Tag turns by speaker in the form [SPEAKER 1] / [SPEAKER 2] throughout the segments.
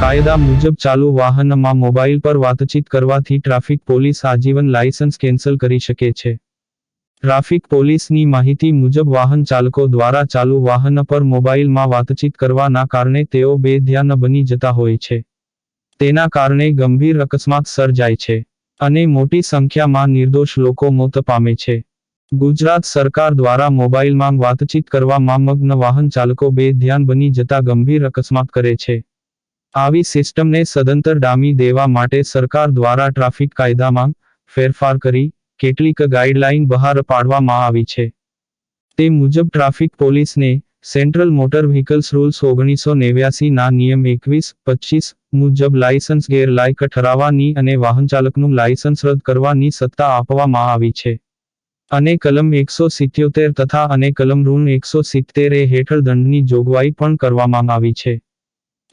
[SPEAKER 1] કાયદા મુજબ ચાલુ વાહનમાં મોબાઈલ પર વાતચીત કરવાથી ટ્રાફિક પોલીસ આજીવન લાયસન્સ કેન્સલ કરી શકે છે. ટ્રાફિક પોલીસની માહિતી મુજબ વાહન ચાલકો દ્વારા ચાલુ વાહન પર મોબાઈલમાં વાતચીત કરવાના કારણે તેઓ બેધ્યાન બની જતા હોય છે. તેના કારણે ગંભીર અકસ્માત સર્જાય છે અને મોટી સંખ્યામાં નિર્દોષ લોકો મોત પામે છે. ગુજરાત સરકાર દ્વારા મોબાઈલમાં વાતચીત કરવામાં મગ્ન વાહન ચાલકો બે ધ્યાન બની જતા ગંભીર અકસ્માત કરે છે. આવી સિસ્ટમને સદંતર ડામી દેવા માટે સરકાર દ્વારા ટ્રાફિક કાયદામાં ફેરફાર કરી કેટલીક ગાઈડલાઈન બહાર પાડવામાં આવી છે. તે મુજબ ટ્રાફિક પોલીસને સેન્ટ્રલ મોટર વ્હીકલ્સ રૂલ્સ ઓગણીસો નેવ્યાસી ના નિયમ એકવીસ, પચીસ મુજબ લાયસન્સ ગેરલાયક ઠરાવવાની અને વાહનચાલકનું લાયસન્સ રદ કરવાની સત્તા આપવામાં આવી છે. અને કલમ એકસો સિત્યોતેર તથા અને કલમ ઋણ એકસો સિત્તેર હેઠળ દંડની જોગવાઈ પણ કરવામાં આવી છે.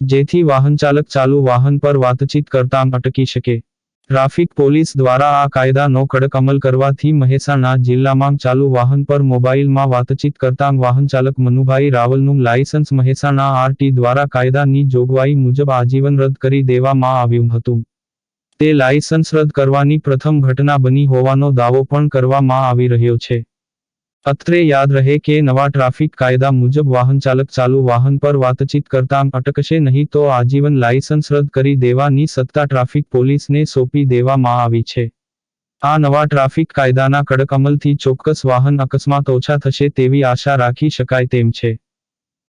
[SPEAKER 1] જેથી વાહનચાલક ચાલુ વાહન પર વાતચીત કરતાં અટકી શકે. ટ્રાફિક પોલીસ દ્વારા આ કાયદાનો કડક અમલ કરવાથી મહેસાણા જિલ્લામાં ચાલુ વાહન પર મોબાઈલમાં વાતચીત કરતાં વાહનચાલક મનુભાઈ રાવલનું લાયસન્સ મહેસાણા આરટી દ્વારા કાયદાની જોગવાઈ મુજબ આજીવન રદ કરી દેવામાં આવ્યું હતું. તે લાયસન્સ રદ કરવાની પ્રથમ ઘટના બની હોવાનો દાવો પણ કરવામાં આવી રહ્યો છે. અત્રે યાદ રહે કે નવા ટ્રાફિક કાયદા મુજબ વાહન ચાલક ચાલુ વાહન પર વાતચીત કરતા અટકશે નહીં તો આજીવન લાયસન્સ રદ કરી દેવાની સત્તા ટ્રાફિક પોલીસને સોંપી દેવામાં આવી છે. આ નવા ટ્રાફિક કાયદાના કડક અમલથી ચોક્કસ વાહન અકસ્માત ઓછા થશે તેવી આશા રાખી શકાય તેમ છે.